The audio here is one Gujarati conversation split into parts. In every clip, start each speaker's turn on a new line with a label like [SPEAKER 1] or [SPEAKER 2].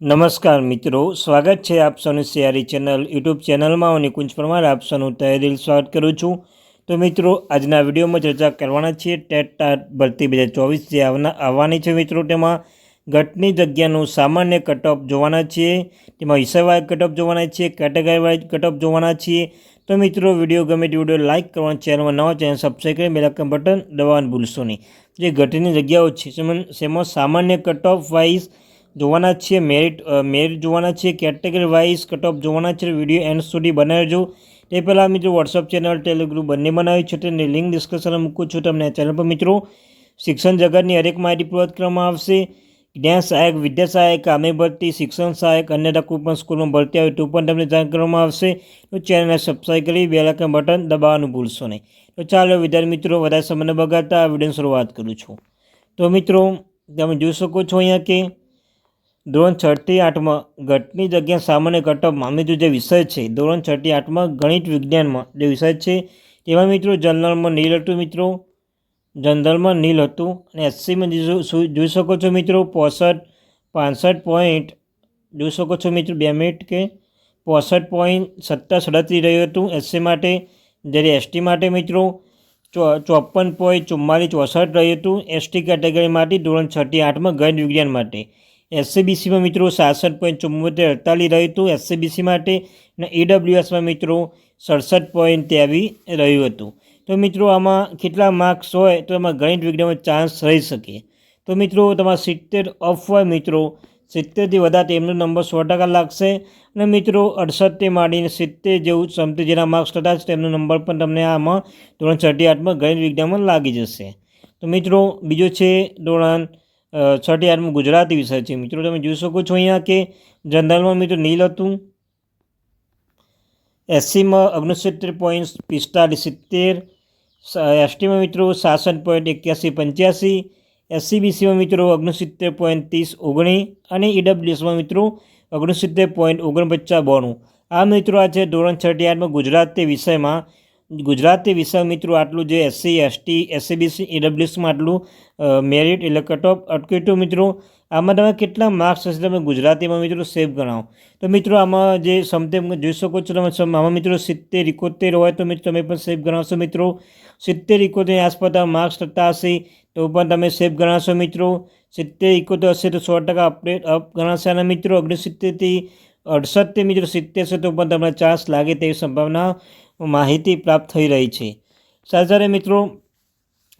[SPEAKER 1] નમસ્કાર મિત્રો, સ્વાગત છે આપ સૌની સિયારી ચેનલ, યુટ્યુબ ચેનલમાં હું નિકુંજ પરમાર, આપ સૌનું તહેદિલ સ્વાગત કરું છું. તો મિત્રો, આજના વિડીયોમાં ચર્ચા કરવાના છીએ ટેટ ભરતી બે હજાર ચોવીસ જે આવવાની છે મિત્રો તેમાં. ગટની જગ્યાનું સામાન્ય કટઓફ જોવાના છીએ. તેમાં હિસાબવાઇઝ કટઓફ જોવાના છીએ કેટેગરી વાઇઝ કટઓફ જોવાના છીએ. તો મિત્રો, વીડિયો ગમે તે વીડિયો લાઇક કરવાનો ચેનલમાં નવા ચેનલ સબસ્ક્રાઈબ કરી બેલાકન બટન દબાવવાનું ભૂલશો નહીં. જે ઘટની જગ્યાઓ છે તેમાં સામાન્ય કટઓફ વાઇઝ જોવાના છીએ મેરિટ મેરિટ જોવાના છીએ કેટેગરી વાઇઝ કટઓફ જોવાના છે વીડિયો એન્ડ સુધી બનાવજો. તે પહેલાં મિત્રો વોટ્સઅપ ચેનલ ટેલિગ્રુપ બંને બનાવી છે, તેની લિંક ડિસ્કશનમાં મૂકું છું તમને ચેનલ પર, મિત્રો. શિક્ષણ જગતની હરેક માહિતી પૂર્વત કરવામાં આવશે. જ્ઞાન સહાયક, વિદ્યા સહાયક, કામે ભરતી, શિક્ષણ સહાયક, અન્ય કોઈ પણ સ્કૂલમાં ભરતી આવે તો પણ તમને જાણ કરવામાં આવશે. તો ચેનલને સબસ્ક્રાઈબ કરી બે લાખ બટન દબાવવાનું ભૂલશો નહીં. તો ચાલો વિદ્યાર્થી મિત્રો, વધારે સમયને બગાડતા આ વિડીયોની શરૂઆત કરું છું. તો મિત્રો, તમે જોઈ શકો છો અહીંયા કે ધોરણ છઠ્ઠી આઠમાં ઘટની જગ્યા સામાન્ય ઘટક મામીતું જે વિષય છે, ધોરણ છઠ્ઠી આઠમાં ગણિત વિજ્ઞાનમાં જે વિષય છે, તેમાં મિત્રો જનરલમાં નીલ હતું મિત્રો જનરલમાં નીલ હતું, અને એસસીમાં જોઈ શકો છો મિત્રો, પોસઠ, પાંસઠ પોઈન્ટ જોઈ શકો છો મિત્રો બે મિનિટ કે, પોસઠ પોઈન્ટ સત્તર સડત્રીસ રહ્યું હતું એસસી માટે, જ્યારે એસટી માટે મિત્રો ચોપન પોઈન્ટ ચુમ્માલીસ ચોસઠ રહ્યું હતું, એસટી કેટેગરી માટે ધોરણ છઠ્ઠી આઠમાં ગણિત વિજ્ઞાન માટે. એસસીબીસીમાં મિત્રો સાસઠ પોઈન્ટ ચુમ્મોતેર અડતાલીસ રહ્યું હતું. એસસીબીસી માટે અને ઈડબ્લ્યુએસમાં મિત્રો સડસઠ પોઈન્ટ ત્યાવી રહ્યું હતું. તો મિત્રો આમાં કેટલા માર્ક્સ હોય તો એમાં ગણિત વિજ્ઞાનમાં ચાન્સ રહી શકે. તો મિત્રો તમારા સિત્તેર ઓફ હોય મિત્રો સિત્તેરથી વધારે તેમનો નંબર સો ટકા લાગશે. અને મિત્રો અડસઠથી માંડીને સિત્તેર જેવું સમતે જેના માર્ક્સ થતા છે તેમનો નંબર પણ તમને આમાં ધોરણ છઠ્ઠી આઠમાં ગણિત વિજ્ઞાનમાં લાગી જશે. તો મિત્રો બીજો છે ધોરણ છઠ્ઠી આઠમાં ગુજરાતી વિષય છે. મિત્રો, તમે જોઈ શકો છો અહીંયા કે જનરલમાં મિત્રો નીલ હતું. એસસીમાં ઓગણસિત્તેર પોઈન્ટ પિસ્તાલીસ સિત્તેર. એસટીમાં મિત્રો સાસઠ પોઈન્ટ એક્યાસી પંચ્યાસી. એસસીબીસીમાં મિત્રો ઓગણસિત્તેર પોઈન્ટ ત્રીસ ઓગણી અને ઈડબ્લ્યુએસમાં મિત્રો ઓગણસિત્તેર પોઈન્ટ ઓગણપચાસ બોણું. આ મિત્રો આ છે ધોરણ છઠ્ઠી આઠમાં ગુજરાતી વિષયમાં ગુજરાતી વિષય મિત્રો આટલું જે એસસી એસટી એસસીબીસી ઈડબ્લ્યુસીમાં આટલું મેરિટ એટલે કટ ઓફ મિત્રો. આમાં તમે કેટલા માર્ક્સ હશે તમે ગુજરાતીમાં મિત્રો સેવ ગણાવો તો મિત્રો આમાં જે સમતે જોઈ શકો છો તમે આમાં મિત્રો સિત્તેર ઇકોતેર હોય તો મિત્રો તમે પણ સેવ ગણાવશો મિત્રો. સિત્તેર ઇકોતેર આસપાસ માર્ક્સ થતા હશે તો પણ તમે સેફ ગણાશો મિત્રો. સિત્તેર ઇકોતેર હશે તો સો ટકા અપડેટ અપ ગણાશે અને મિત્રો ઓગણસિત્તેરથી અડસઠથી મિત્રો સિત્તેર છે તો પણ તમને ચાન્સ લાગે તેવી સંભાવના માહિતી પ્રાપ્ત થઈ રહી છે. સાથે મિત્રો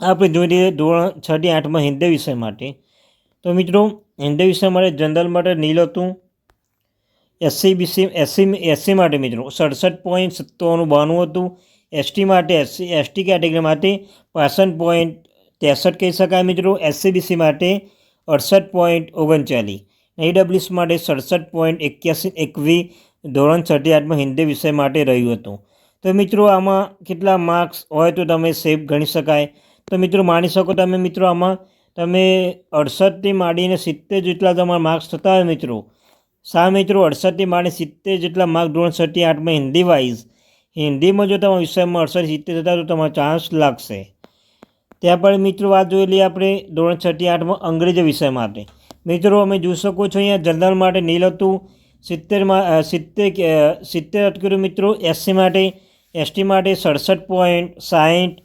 [SPEAKER 1] આપણે જોઈ લઈએ ધોરણ છથી આઠમાં હિન્દી વિષય માટે, તો મિત્રો, હિન્દી વિષય માટે જનરલ માટે નીલ હતું. એસસી, બીસી, એસસી એસસી માટે મિત્રો, સડસઠ પોઈન્ટ સત્તાવન બાણું હતું. એસટી માટે એસસી, એસટી કેટેગરી માટે પાસઠ પોઈન્ટ ત્રેસઠ કહી શકાય મિત્રો. એસસીબીસી માટે અડસઠ પોઈન્ટ ઓગણચાલીસ. ઈડબ્લ્યુએસ માટે સડસઠ પોઈન્ટ એક્યાસી એકવીસ ધોરણ છઠ્ઠી આઠમાં હિન્દી વિષય માટે રહ્યું હતું. તો મિત્રો આમાં કેટલા માર્ક્સ હોય તો તમે સેફ ગણી શકાય. તો મિત્રો માની શકો તમે મિત્રો આમાં તમે અડસઠથી માંડીને સિત્તેર જેટલા તમારા માર્ક્સ થતા હોય મિત્રો. સા મિત્રો અડસઠથી માંડીને સિત્તેર જેટલા માર્ક ધોરણ છઠ્ઠી આઠમાં હિન્દી વાઇઝ હિન્દીમાં જો તમારા વિષયમાં અડસઠ સિત્તેર થતા તો તમારો ચાન્સ લાગશે. ત્યાં પણ મિત્રો વાત જોઈ લઈએ આપણે ધોરણ છઠ્ઠી આઠમાં અંગ્રેજી વિષય માટે. મિત્રો અમે જોઈ શકો છો અહીંયા જનરલ માટે નીલ હતું. સિત્તેરમાં સિત્તેર સિત્તેર અટક્યું મિત્રો એસસી માટે. એસટી માટે સડસઠ પોઈન્ટ સાહીઠ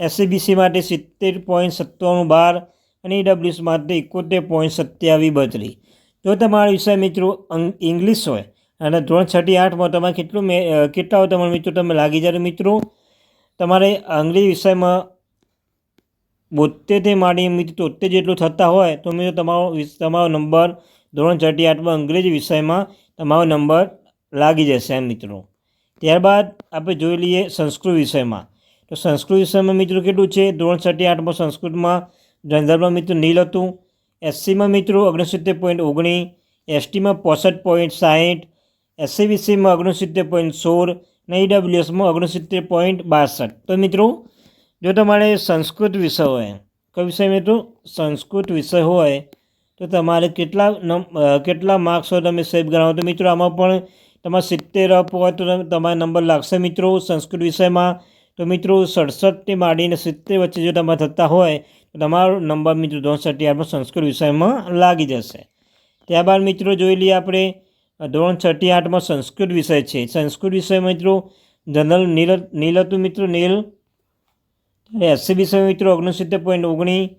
[SPEAKER 1] એસસીબીસી માટે સિત્તેર પોઈન્ટ સત્તાણું બાર અને ઈડબ્લ્યુએસ માટે એકોતેર પોઈન્ટ સત્યાવીસ બત્રીસ. જો તમારા વિષય મિત્રો ઇંગ્લિશ હોય અને ધોરણ છઠ્ઠી આઠમાં તમારે કેટલું મે કેટલા હોય તમારા મિત્રો? તમે લાગી જાય મિત્રો. તમારે અંગ્રેજી વિષયમાં બોતેરથી માંડી મિત્રો તોતેર જેટલું થતા હોય તો મિત્રો તમારો તમારો નંબર ધોરણ છઠ્ઠી આઠમાં અંગ્રેજી વિષયમાં તમારો નંબર લાગી જશે એમ મિત્રો. ત્યારબાદ આપણે જોઈ લઈએ સંસ્કૃત વિષયમાં. તો સંસ્કૃત વિષયમાં મિત્રો કેટલું છે? ધોરણ છઠ્ઠી આઠમાં સંસ્કૃતમાં જનરલમાં મિત્રો નીલ હતું. એસસીમાં મિત્રો ઓગણસિત્તેર પોઈન્ટ ઓગણીસ એસટીમાં પોસઠ પોઈન્ટ સાહીઠ એસસીબીસીમાં ઓગણસિત્તેર પોઈન્ટ સોળ અને ઈડબ્લ્યુએસમાં ઓગણસિત્તેર પોઈન્ટ બાસઠ. તો મિત્રો, જો તમારે સંસ્કૃત વિષય હોય, કયો વિષય મિત્રો? સંસ્કૃત વિષય હોય, તો તમારે કેટલા કેટલા માર્ક્સ હોય તમે સેવ ગણાવો. તો મિત્રો, આમાં પણ તમારે સિત્તેર અપ હોય તો તમારા નંબર લાગશે મિત્રો સંસ્કૃત વિષયમાં. તો મિત્રો સડસઠથી માંડીને સિત્તેર વચ્ચે જો તમારે થતા હોય, તો તમારો નંબર મિત્રો ધોરણ છઠ્ઠી સંસ્કૃત વિષયમાં લાગી જશે. ત્યારબાદ મિત્રો જોઈ લઈએ આપણે ધોરણ છઠ્ઠી આઠમાં સંસ્કૃત વિષય છે. સંસ્કૃત વિષય મિત્રો, જનરલ નીલ નીલ હતું મિત્રો નીલ. એસસી વિષય મિત્રો ઓગણસિત્તેર પોઈન્ટ ઓગણીસ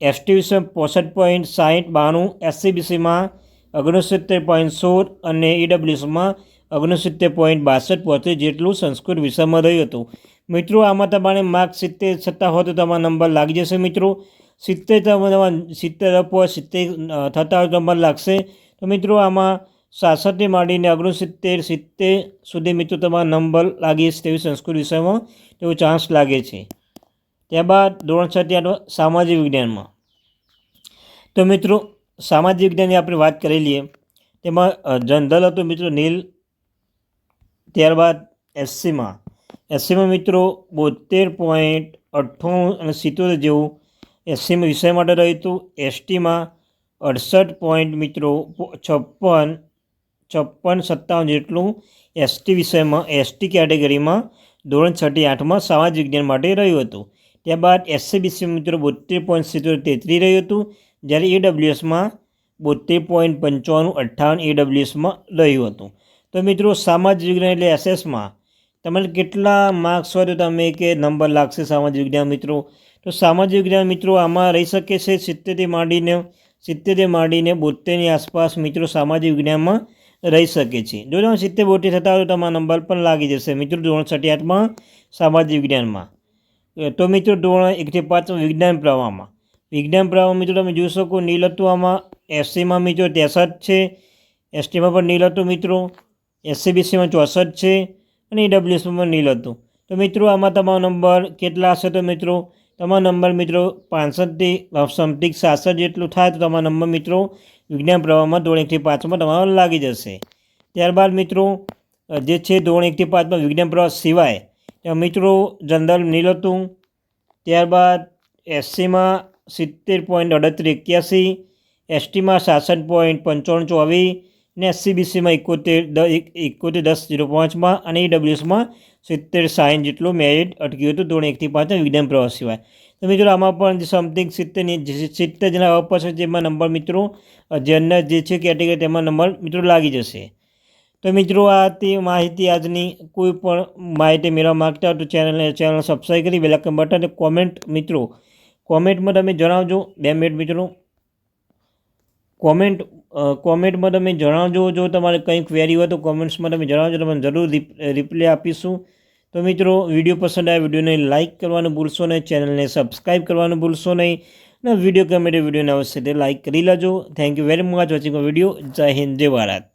[SPEAKER 1] એસટી વિષય પોસઠ પોઈન્ટ સાહીઠ બાણું એસસીબીસીમાં ઓગણસિત્તેર પોઈન્ટ સોળ અને ઈડબ્લ્યુએસમાં ઓગણસિત્તેર પોઈન્ટ બાસઠ પોતે જેટલું સંસ્કૃત વિષયમાં રહ્યું હતું. મિત્રો આમાં તમારે માર્ક સિત્તેર છતાં હોય તો તમારા નંબર લાગી જશે, મિત્રો. સિત્તેર તમારા સિત્તેર અપો સિત્તેર થતા હોય તો નંબર લાગશે. તો મિત્રો, આમાં સાસઠથી માંડીને ઓગણસિત્તેર, સિત્તેર સુધી મિત્રો તમારા નંબર લાગી જશે તેવી સંસ્કૃત વિષયમાં તેવો ચાન્સ લાગે છે. ત્યારબાદ ધોરણ છ ત્યાં સામાજિક વિજ્ઞાનમાં. તો મિત્રો સામાજિક વિજ્ઞાનની આપણે વાત કરી લઈએ, તેમાં જનરલ હતું મિત્રો નીલ, ત્યારબાદ એસસીમાં. એસસીમાં મિત્રો બોતેર પોઈન્ટ અઠ્ઠાણું અને સિત્તોતેર જેવું એસસીમાં વિષય માટે રહ્યું હતું. એસટીમાં અડસઠ પોઈન્ટ મિત્રો છપ્પન છપ્પન સત્તાવન જેટલું એસટી વિષયમાં, એસટી કેટેગરીમાં ધોરણ છઠ્ઠી આઠમાં સામાજિક વિજ્ઞાન માટે રહ્યું હતું. ત્યારબાદ એસસીબીસી મિત્રો બોતેર પોઈન્ટ સિત્તોતેર તેત્રીસ રહ્યું હતું. જ્યારે એડબ્લ્યુએસમાં બોતેર પોઈન્ટ પંચાણું અઠ્ઠાવન એડબ્લ્યુએસમાં રહ્યું હતું. તો મિત્રો, સામાજિક વિજ્ઞાન એટલે એસએસમાં તમારે કેટલા માર્ક્સ હોય તો તમે કે નંબર લાગશે સામાજિક વિજ્ઞાન મિત્રો? તો સામાજિક વિજ્ઞાન મિત્રો, આમાં રહી શકે છે સિત્તેરથી માંડીને સિત્તેરથી માંડીને બોતેરની આસપાસ મિત્રો સામાજિક વિજ્ઞાનમાં રહી શકે છે. જો તમે સિત્તેર બોતેર થતા હોય તો તમારા નંબર પણ લાગી જશે મિત્રો, ધોરણ છઠ્ઠી આઠમાં સામાજિક વિજ્ઞાનમાં. તો મિત્રો, ધોરણ એકથી પાંચ વિજ્ઞાન પ્રવાહમાં. વિજ્ઞાન પ્રવાહમાં મિત્રો તમે જોઈ શકો, નીલ હતું આમાં, એસસીમાં મિત્રો ત્રેસઠ છે, એસટીમાં પણ નીલ હતું મિત્રો, એસસીબીસીમાં ચોસઠ છે અને ઈડબ્લ્યુએસમાં પણ નીલ હતું. તો મિત્રો આમાં તમારો નંબર કેટલા હશે તો મિત્રો, તમારો નંબર મિત્રો પાંસઠથી સમથિંગ સાસઠ જેટલું થાય તો તમારો નંબર મિત્રો વિજ્ઞાન પ્રવાહમાં ધોરણ એકથી પાંચમાં તમારો લાગી જશે. ત્યારબાદ મિત્રો જે છે ધોરણ એકથી પાંચમાં વિજ્ઞાન પ્રવાહ સિવાય મિત્રો જનરલ નીલ હતું, ત્યારબાદ એસસીમાં સિત્તેર પોઈન્ટ અડત્રીસ, એક્યાસી, એસટીમાં સાસઠ પોઈન્ટ પંચાવન ચોવીસ ને એસસીબીસીમાં એકોતેર એકોતેર દસ જીરો પાંચમાં અને ઈડબ્લ્યુએસમાં સિત્તેર સાઠ જેટલું મેરિટ અટક્યું હતું ધોરણ એકથી પાંચ વિજ્ઞાન પ્રવાસ સિવાય. તો મિત્રો, આમાં પણ સમથિંગ સિત્તેરની સિત્તેર જેના છે જેમાં નંબર મિત્રો જનરલ જે છે કેટેગરી તેમાં નંબર મિત્રો લાગી જશે. તો મિત્રો, આ તે માહિતી આજની કોઈ પણ માહિતી મેળવવા માગતા હો તો ચેનલને ચેનલ સબસ્ક્રાઈબ કરી બેલાકન બટન કોમેન્ટ મિત્રો કોમેન્ટમાં તમે જણાવજો. બે મિનિટ મિત્રો. કોમેન્ટ કોમેન્ટમાં તમે જણાવજો. જો તમારે કંઈ ક્વેરી હોય તો કોમેન્ટ્સમાં તમે જણાવજો. તમને જરૂર રિપ્લે આપીશું. તો મિત્રો, વીડિયો પસંદ આવે વિડીયોને લાઇક કરવાનું ભૂલશો નહીં. ચેનલને સબસ્ક્રાઈબ કરવાનું ભૂલશો નહીં. અને વીડિયો ગમે તે વિડીયોને અવશ્ય લાઇક કરી લેજો. Thank you very much watching video Jai Hind, Jai Bharat.